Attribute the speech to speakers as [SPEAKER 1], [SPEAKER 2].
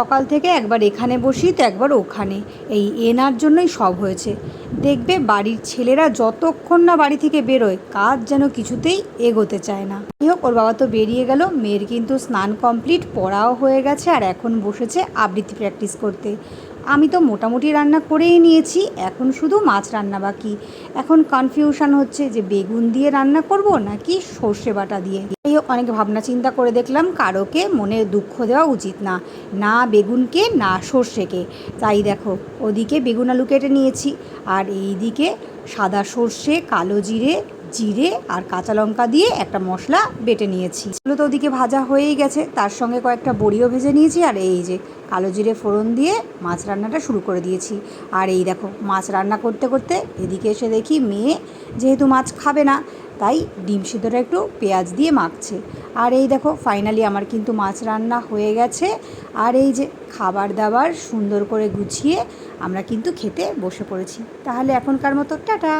[SPEAKER 1] সকাল থেকে একবার এখানে বসি তো একবার ওখানে। এই এনার জন্যই সব হয়েছে। দেখবে বাড়ির ছেলেরা যতক্ষণ না বাড়ি থেকে বেরোয়, কাজ যেন কিছুতেই এগোতে চায় না। যাই হোক, ওর বাবা তো বেরিয়ে গেল, মেয়ের কিন্তু স্নান কমপ্লিট পড়াও হয়ে গেছে আর এখন বসেছে আবৃত্তি প্র্যাকটিস করতে। আমি তো মোটামুটি রান্না করেই নিয়েছি, এখন শুধু মাছ রান্না বাকি। এখন কনফিউশন হচ্ছে যে বেগুন দিয়ে রান্না করব নাকি সর্ষে বাটা দিয়ে? এই অনেক ভাবনা চিন্তা করে দেখলাম কারোকে মনে দুঃখ দেওয়া উচিত না না বেগুনকে, না সর্ষেকে। তাই দেখো, ওদিকে বেগুন আলু কেটে নিয়েছি, আর এইদিকে সাদা সর্ষে, কালো জিরে জিরে আর কাঁচা লঙ্কা দিয়ে একটা মশলা বেটে নিয়েছি। এগুলো তো ওদিকে ভাজা হয়েই গেছে, তার সঙ্গে কয়েকটা বড়িও ভেজে নিয়েছি আর এই যে কালো জিরে ফোড়ন দিয়ে মাছ রান্নাটা শুরু করে দিয়েছি। আর এই দেখো, মাছ রান্না করতে করতে এদিকে এসে দেখি মেয়ে যেহেতু মাছ খাবে না তাই ডিম সিদ্ধটা একটু পেঁয়াজ দিয়ে মাখছে। আর এই দেখো ফাইনালি আমার কিন্তু মাছ রান্না হয়ে গেছে। আর এই যে খাবার দাবার সুন্দর করে গুছিয়ে আমরা কিন্তু খেতে বসে পড়েছি। তাহলে এখনকার মতো, টাটা!